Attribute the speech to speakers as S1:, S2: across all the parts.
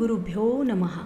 S1: गुरुभ्यो नमहा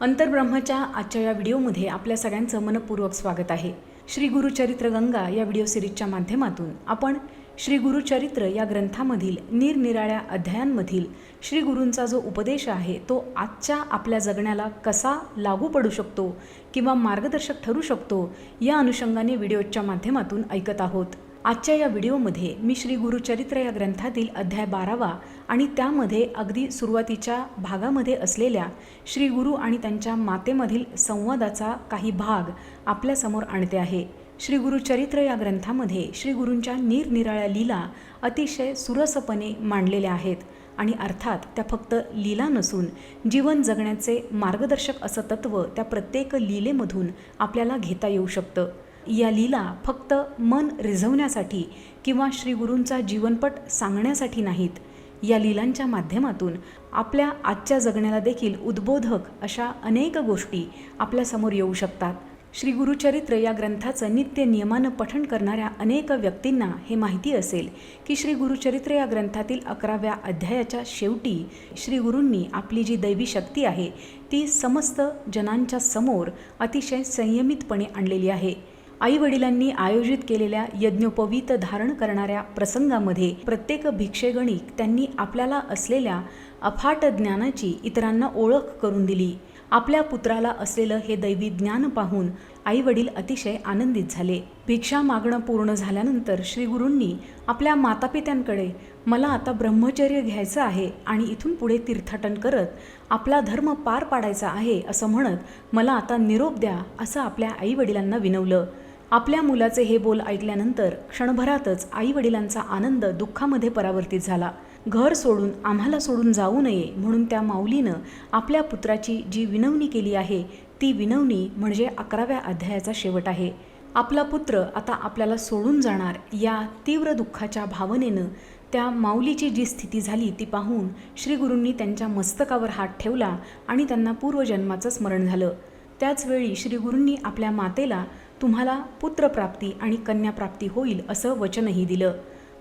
S1: अंतर्ब्रह्मच्या आजच्या या व्हिडिओमध्ये आपल्या सगळ्यांचं मनपूर्वक स्वागत आहे. श्री गुरुचरित्र गंगा या व्हिडिओ सिरीजच्या माध्यमातून आपण श्री गुरुचरित्र या ग्रंथामधील निरनिराळ्या अध्यायांमधील श्री गुरूंचा जो उपदेश आहे तो आजच्या आपल्या जगण्याला कसा लागू पडू शकतो किंवा मार्गदर्शक ठरू शकतो या अनुषंगाने व्हिडिओच्या माध्यमातून ऐकत आहोत. आजच्या या व्हिडिओमध्ये मी श्री गुरुचरित्र या ग्रंथातील अध्याय बारावा आणि त्यामध्ये अगदी सुरुवातीच्या भागामध्ये असलेल्या श्री गुरु आणि त्यांच्या मातेमधील संवादाचा काही भाग आपल्यासमोर आणते आहे. श्री गुरुचरित्र या ग्रंथामध्ये श्री गुरूंच्या निरनिराळ्या लीला अतिशय सुरसपणे मांडलेल्या आहेत आणि अर्थात त्या फक्त लीला नसून जीवन जगण्याचे मार्गदर्शक असं तत्त्व त्या प्रत्येक लीलेमधून आपल्याला घेता येऊ शकतं. या लीला फक्त मन रिझवण्यासाठी किंवा श्रीगुरूंचा जीवनपट सांगण्यासाठी नाहीत. या लीलांच्या माध्यमातून आपल्या आजच्या जगण्याला देखील उद्बोधक अशा अनेक गोष्टी आपल्यासमोर येऊ शकतात. श्री गुरुचरित्र या ग्रंथाचं नित्य नियमानं पठण करणाऱ्या अनेक व्यक्तींना हे माहिती असेल की श्री गुरुचरित्र या ग्रंथातील अकराव्या अध्यायाच्या शेवटी श्री गुरूंनी आपली जी दैवी शक्ती आहे ती समस्त जनांच्या समोर अतिशय संयमितपणे आणलेली आहे. आई वडिलांनी आयोजित केलेल्या यज्ञोपवीत धारण करणाऱ्या प्रसंगामध्ये प्रत्येक भिक्षेगणिक त्यांनी आपल्याला असलेल्या अफाट ज्ञानाची इतरांना ओळख करून दिली. आपल्या पुत्राला असलेलं हे दैवी ज्ञान पाहून आई वडील अतिशय आनंदित झाले. भिक्षा मागणं पूर्ण झाल्यानंतर श्री गुरूंनी आपल्या मातापित्यांकडे मला आता ब्रह्मचर्य घ्यायचं आहे आणि इथून पुढे तीर्थाटन करत आपला धर्म पार पाडायचा आहे असं म्हणत मला आता निरोप द्या असं आपल्या आई वडिलांना विनवलं. आपल्या मुलाचे हे बोल ऐकल्यानंतर क्षणभरातच आई वडिलांचा आनंद दुःखामध्ये परावर्तित झाला. घर सोडून आम्हाला सोडून जाऊ नये म्हणून त्या माऊलीनं आपल्या पुत्राची जी विनवणी केली आहे ती विनवणी म्हणजे अकराव्या अध्यायाचा शेवट आहे. आपला पुत्र आता आपल्याला सोडून जाणार या तीव्र दुःखाच्या भावनेनं त्या माऊलीची जी स्थिती झाली ती पाहून श्रीगुरूंनी त्यांच्या मस्तकावर हात ठेवला आणि त्यांना पूर्वजन्माचं स्मरण झालं. त्याचवेळी श्रीगुरूंनी आपल्या मातेला तुम्हाला पुत्रप्राप्ती आणि कन्याप्राप्ती होईल असं वचनही दिलं.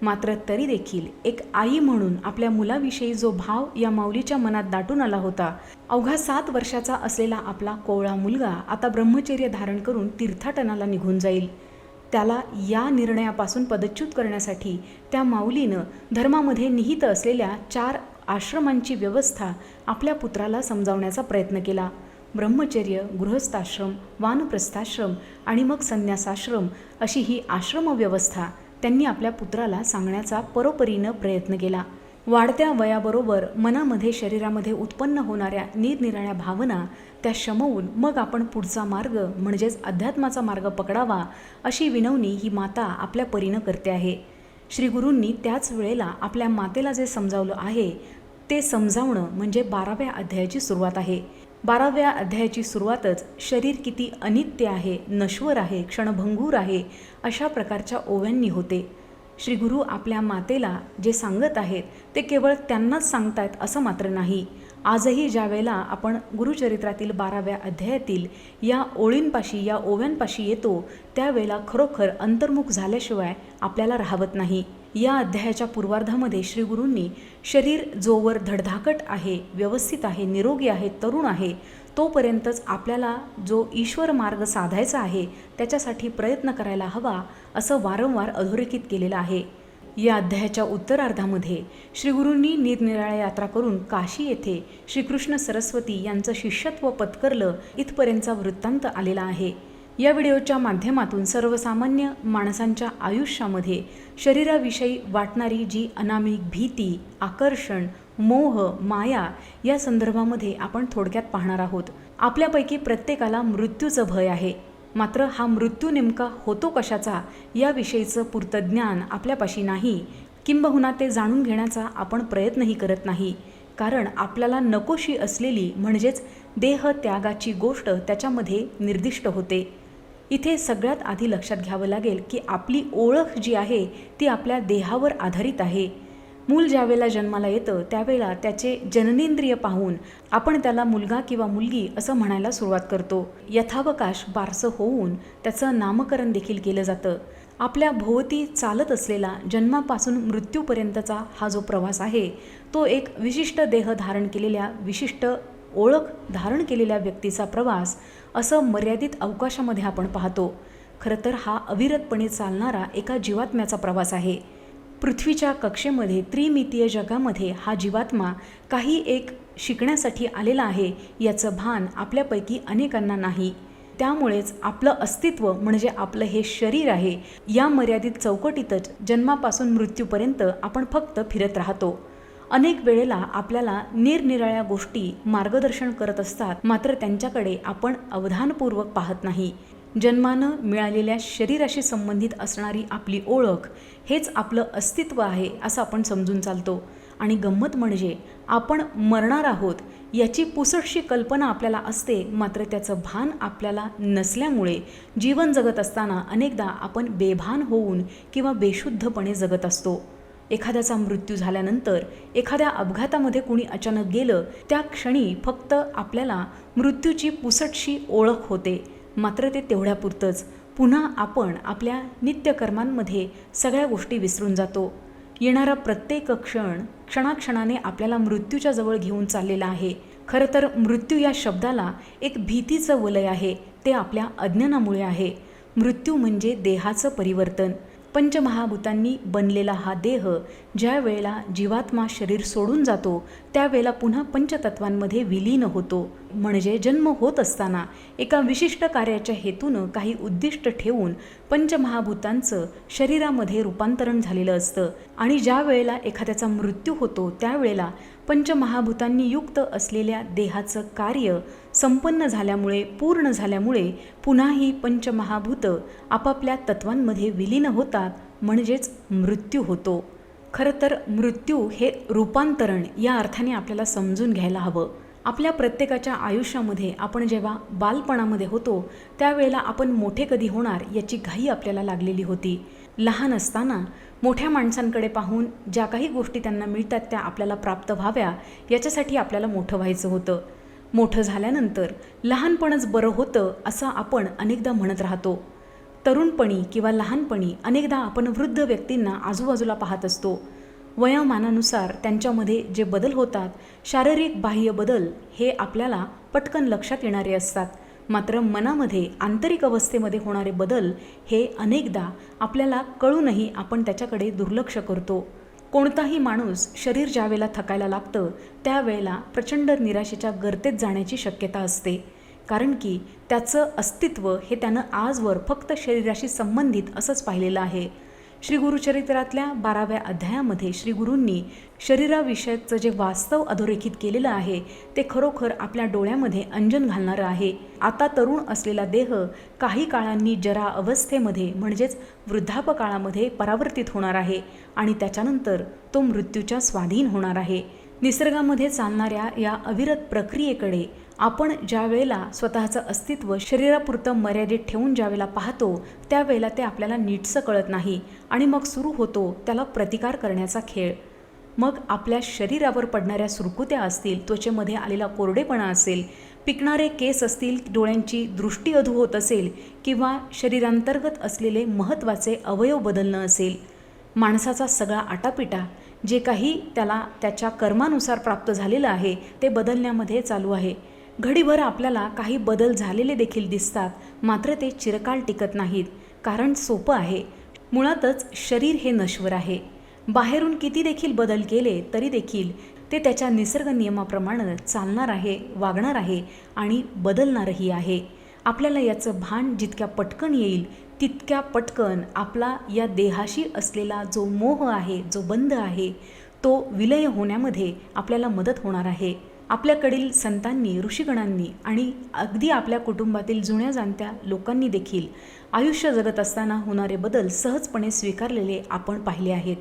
S1: मात्र तरी देखील एक आई म्हणून आपल्या मुलाविषयी जो भाव या माऊलीच्या मनात दाटून आला होता अवघा सात वर्षाचा असलेला आपला कोवळा मुलगा आता ब्रह्मचर्य धारण करून तीर्थाटनाला निघून जाईल. त्याला या निर्णयापासून पदच्युत करण्यासाठी त्या माऊलीनं धर्मामध्ये निहित असलेल्या चार आश्रमांची व्यवस्था आपल्या पुत्राला समजावण्याचा प्रयत्न केला. ब्रह्मचर्य गृहस्थाश्रम वानप्रस्थाश्रम आणि मग संन्यासाश्रम अशी ही आश्रमव्यवस्था त्यांनी आपल्या पुत्राला सांगण्याचा परोपरीनं प्रयत्न केला. वाढत्या वयाबरोबर मनामध्ये शरीरामध्ये उत्पन्न होणाऱ्या निरनिराळ्या भावना त्या शमवून मग आपण पुढचा मार्ग म्हणजेच अध्यात्माचा मार्ग पकडावा अशी विनवणी ही माता आपल्या परीनं करते आहे. श्री गुरूंनी त्याच वेळेला आपल्या मातेला जे समजावलं आहे ते समजावणं म्हणजे बाराव्या अध्यायाची सुरुवात आहे. बाराव्या अध्यायाची सुरुवातच शरीर किती अनित्य आहे नश्वर आहे क्षणभंगूर आहे अशा प्रकारच्या ओव्यांनी होते. श्री गुरु आपल्या मातेला जे सांगत आहेत ते केवळ त्यांनाच सांगतायत असं मात्र नाही. आजही ज्या वेळेला आपण गुरुचरित्रातील बाराव्या अध्यायातील या ओळींपाशी या ओव्यांपाशी येतो त्यावेळेला खरोखर अंतर्मुख झाल्याशिवाय आपल्याला राहवत नाही. या अध्यायाच्या पूर्वार्धामध्ये श्री गुरूंनी शरीर जोवर धडधाकट आहे व्यवस्थित आहे निरोगी आहे तरुण आहे तोपर्यंतच आपल्याला जो ईश्वर मार्ग साधायचा आहे त्याच्यासाठी प्रयत्न करायला हवा असं वारंवार अधोरेखित केलेलं आहे. या अध्यायाच्या उत्तरार्धामध्ये श्रीगुरूंनी निरनिराळ्या यात्रा करून काशी येथे श्रीकृष्ण सरस्वती यांचं शिष्यत्व पत्करलं इथपर्यंतचा वृत्तांत आलेला आहे. या व्हिडिओच्या माध्यमातून सर्वसामान्य माणसांच्या आयुष्यामध्ये शरीराविषयी वाटणारी जी अनामिक भीती आकर्षण मोह माया या संदर्भामध्ये आपण थोडक्यात पाहणार आहोत. आपल्यापैकी प्रत्येकाला मृत्यूचं भय आहे. मात्र हा मृत्यू नेमका होतो कशाचा याविषयीचं पुरतं ज्ञान आपल्यापाशी नाही. किंबहुना ते जाणून घेण्याचा आपण प्रयत्नही करत नाही. कारण आपल्याला नकोशी असलेली म्हणजेच देह त्यागाची गोष्ट त्याच्यामध्ये निर्दिष्ट होते. इथे सगळ्यात आधी लक्षात घ्यावं लागेल की आपली ओळख जी आहे ती आपल्या देहावर आधारित आहे. मूल ज्यावेळेला जन्माला येतं त्यावेळेला त्याचे जननेंद्रिय पाहून आपण त्याला मुलगा किंवा मुलगी असं म्हणायला सुरुवात करतो. यथावकाश बारसं होऊन त्याचं नामकरण देखील केलं जातं. आपल्या भोवती चालत असलेला जन्मापासून मृत्यूपर्यंतचा हा जो प्रवास आहे तो एक विशिष्ट देह धारण केलेल्या विशिष्ट ओळख धारण केलेल्या व्यक्तीचा प्रवास असं मर्यादित अवकाशामध्ये आपण पाहतो. खरं तर हा अविरतपणे चालणारा एका जीवात्म्याचा प्रवास आहे. पृथ्वीच्या कक्षेमध्ये त्रिमितीय जगामध्ये हा जीवात्मा काही एक शिकण्यासाठी आलेला आहे याचं भान आपल्यापैकी अनेकांना नाही. त्यामुळेच आपलं अस्तित्व म्हणजे आपलं हे शरीर आहे या मर्यादित चौकटीतच जन्मापासून मृत्यूपर्यंत आपण फक्त फिरत राहतो. अनेक वेळेला आपल्याला निरनिराळ्या गोष्टी मार्गदर्शन करत असतात मात्र त्यांच्याकडे आपण अवधानपूर्वक पाहत नाही. जन्मानं मिळालेल्या शरीराशी संबंधित असणारी आपली ओळख हेच आपलं अस्तित्व आहे असं आपण समजून चालतो. आणि गंमत म्हणजे आपण मरणार आहोत याची पुसटशी कल्पना आपल्याला असते मात्र त्याचं भान आपल्याला नसल्यामुळे जीवन जगत असताना अनेकदा आपण बेभान होऊन किंवा बेशुद्धपणे जगत असतो. एखाद्याचा मृत्यू झाल्यानंतर एखाद्या अपघातामध्ये कुणी अचानक गेलं त्या क्षणी फक्त आपल्याला मृत्यूची पुसटशी ओळख होते. मात्र ते तेवढ्यापुरतंच. पुन्हा आपण आपल्या नित्यकर्मांमध्ये सगळ्या गोष्टी विसरून जातो. येणारा प्रत्येक क्षण क्षणाक्षणाने आपल्याला मृत्यूच्या जवळ घेऊन चाललेला आहे. खरं तर मृत्यू या शब्दाला एक भीतीचं वलय आहे. ते आपल्या अज्ञानामुळे आहे. मृत्यू म्हणजे देहाचं परिवर्तन. पंचमहाभूतांनी बनलेला हा देह ज्या वेळेला जीवात्मा शरीर सोडून जातो त्यावेळेला पुन्हा पंचतत्वांमध्ये विलीन होतो. म्हणजे जन्म होत असताना एका विशिष्ट कार्याच्या हेतूनं काही उद्दिष्ट ठेवून पंचमहाभूतांचं शरीरामध्ये रूपांतरण झालेलं असतं. आणि ज्या वेळेला एखाद्याचा मृत्यू होतो त्यावेळेला पंचमहाभूतांनी युक्त असलेल्या देहाचं कार्य संपन्न झाल्यामुळे पूर्ण झाल्यामुळे पुन्हा ही पंचमहाभूतं आपापल्या तत्वांमध्ये विलीन होतात म्हणजेच मृत्यू होतो. खरं तर मृत्यू हे रूपांतरण या अर्थाने आपल्याला समजून घ्यायला हवं. आपल्या प्रत्येकाच्या आयुष्यामध्ये आपण जेव्हा बालपणामध्ये होतो त्यावेळेला आपण मोठे कधी होणार याची घाई आपल्याला लागलेली होती. लहान असताना मोठ्या माणसांकडे पाहून ज्या काही गोष्टी त्यांना मिळतात त्या आपल्याला प्राप्त व्हाव्या याच्यासाठी आपल्याला मोठं व्हायचं होतं. मोठं झाल्यानंतर लहानपणच बरं होतं असं आपण अनेकदा म्हणत राहतो. तरुणपणी किंवा लहानपणी अनेकदा आपण वृद्ध व्यक्तींना आजूबाजूला पाहत असतो. वयामानानुसार त्यांच्यामध्ये जे बदल होतात शारीरिक बाह्य बदल हे आपल्याला पटकन लक्षात येणारे असतात. मात्र मनामध्ये आंतरिक अवस्थेमध्ये होणारे बदल हे अनेकदा आपल्याला कळूनही आपण त्याच्याकडे दुर्लक्ष करतो. कोणताही माणूस शरीर ज्यावेळेला थकायला लागतं त्यावेळेला प्रचंड निराशेच्या गर्तेत जाण्याची शक्यता असते. कारण की त्याचं अस्तित्व हे त्यानं आजवर फक्त शरीराशी संबंधित असंच पाहिलेलं आहे. श्री गुरुचरित्रातल्या बाराव्या अध्यायामध्ये श्री गुरूंनी शरीराविषयकचं जे वास्तव अधोरेखित केलेलं आहे ते खरोखर आपल्या डोळ्यामध्ये अंजन घालणारं आहे. आता तरुण असलेला देह काही काळांनी जरा अवस्थेमध्ये म्हणजेच वृद्धापकाळामध्ये परावर्तित होणार आहे आणि त्याच्यानंतर तो मृत्यूच्या स्वाधीन होणार आहे. निसर्गामध्ये चालणाऱ्या या अविरत प्रक्रियेकडे आपण ज्या वेळेला स्वतःचं अस्तित्व शरीरापुरतं मर्यादित ठेवून ज्या वेळेला पाहतो त्यावेळेला ते आपल्याला नीटसं कळत नाही आणि मग सुरू होतो त्याला प्रतिकार करण्याचा खेळ. मग आपल्या शरीरावर पडणाऱ्या सुरकुत्या असतील त्वचेमध्ये आलेला कोरडेपणा असेल पिकणारे केस असतील डोळ्यांची दृष्टी अधू होत असेल किंवा शरीरांतर्गत असलेले महत्त्वाचे अवयव बदलणं असेल माणसाचा सगळा आटापिटा जे काही त्याला त्याच्या कर्मानुसार प्राप्त झालेलं आहे ते बदलण्यामध्ये चालू आहे. घडीभर आपल्याला काही बदल झालेले देखील दिसतात मात्र ते चिरकाल टिकत नाहीत कारण सोपं आहे. मुळातच शरीर हे नश्वर आहे. बाहेरून किती देखील बदल केले तरी देखील ते त्याच्या निसर्ग नियमाप्रमाणे चालणार आहे वागणार आहे आणि बदलणारही आहे. आपल्याला याचं भान जितक्या पटकन येईल तितक्या पटकन आपला या देहाशी असलेला जो मोह आहे जो बंध आहे तो विलय होण्यामध्ये आपल्याला मदत होणार आहे. आपल्याकडील संतांनी ऋषीगणांनी आणि अगदी आपल्या कुटुंबातील जुन्या जाणत्या लोकांनी देखील आयुष्य जगत असताना होणारे बदल सहजपणे स्वीकारलेले आपण पाहिले आहेत.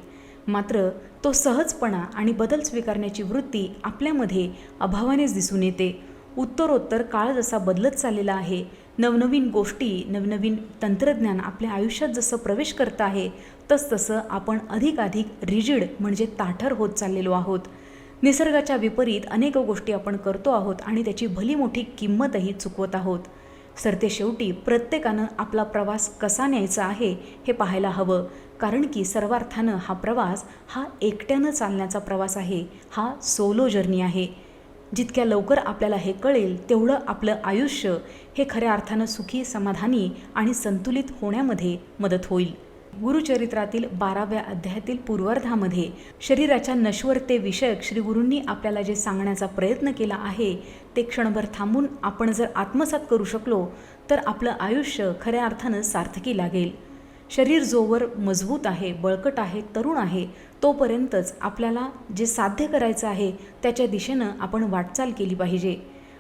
S1: मात्र तो सहजपणा आणि बदल स्वीकारण्याची वृत्ती आपल्यामध्ये अभावानेच दिसून येते. उत्तरोत्तर काळ जसा बदलत चाललेला आहे नवनवीन गोष्टी नवनवीन तंत्रज्ञान आपल्या आयुष्यात जसं प्रवेश करत आहे तसतसं आपण अधिकाधिक रिजिड म्हणजे ताठर होत चाललेलो आहोत. निसर्गाच्या विपरीत अनेक गोष्टी आपण करतो आहोत आणि त्याची भली मोठी किंमतही चुकवत आहोत. सरते शेवटी प्रत्येकानं आपला प्रवास कसा न्यायचा आहे हे पाहायला हवं. कारण की सर्वार्थानं हा प्रवास हा एकट्यानं चालण्याचा प्रवास आहे. हा सोलो जर्नी आहे. जितक्या लवकर आपल्याला हे कळेल तेवढं आपलं आयुष्य हे खऱ्या अर्थानं सुखी समाधानी आणि संतुलित होण्यामध्ये मदत होईल. गुरुचरित्रातील बाराव्या अध्यायातील पूर्वार्धामध्ये शरीराच्या नश्वरतेविषयक श्रीगुरूंनी आपल्याला जे सांगण्याचा प्रयत्न केला आहे ते क्षणभर थांबून आपण जर आत्मसात करू शकलो तर आपलं आयुष्य खऱ्या अर्थानं सार्थकी लागेल. शरीर जोवर मजबूत आहे बळकट आहे तरुण आहे तोपर्यंतच आपल्याला जे साध्य करायचं आहे त्याच्या दिशेनं आपण वाटचाल केली पाहिजे.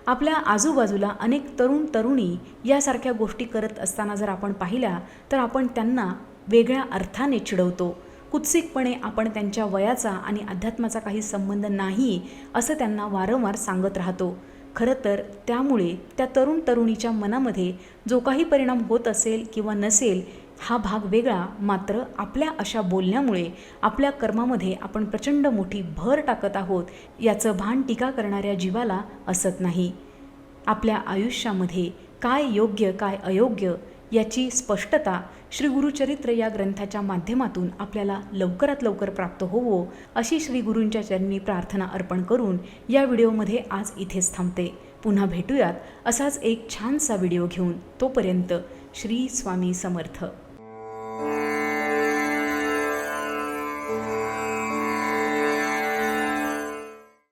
S1: आपल्या आजूबाजूला अनेक तरुण तरुणी यासारख्या गोष्टी करत असताना जर आपण पाहिल्या तर आपण त्यांना वेगळ्या अर्थाने चिडवतो. कुत्सिकपणे आपण त्यांच्या वयाचा आणि अध्यात्माचा काही संबंध नाही असं त्यांना वारंवार सांगत राहतो. खरं तर त्यामुळे त्या तरुण तरुणीच्या मनामध्ये जो काही परिणाम होत असेल किंवा नसेल हा भाग वेगळा मात्र आपल्या अशा बोलण्यामुळे आपल्या कर्मामध्ये आपण प्रचंड मोठी भर टाकत आहोत याचं भान टीका करणाऱ्या जीवाला असत नाही. आपल्या आयुष्यामध्ये काय योग्य काय अयोग्य याची स्पष्टता श्री गुरुचरित्र या ग्रंथाच्या माध्यमातून आपल्याला लवकरात लवकर प्राप्त होवो अशी श्री गुरूंच्या चरणी प्रार्थना अर्पण करून या व्हिडिओमध्ये आज इथेच थांबते. पुन्हा भेटूयात असाच एक छानसा व्हिडिओ घेऊन. तोपर्यंत श्री स्वामी समर्थ.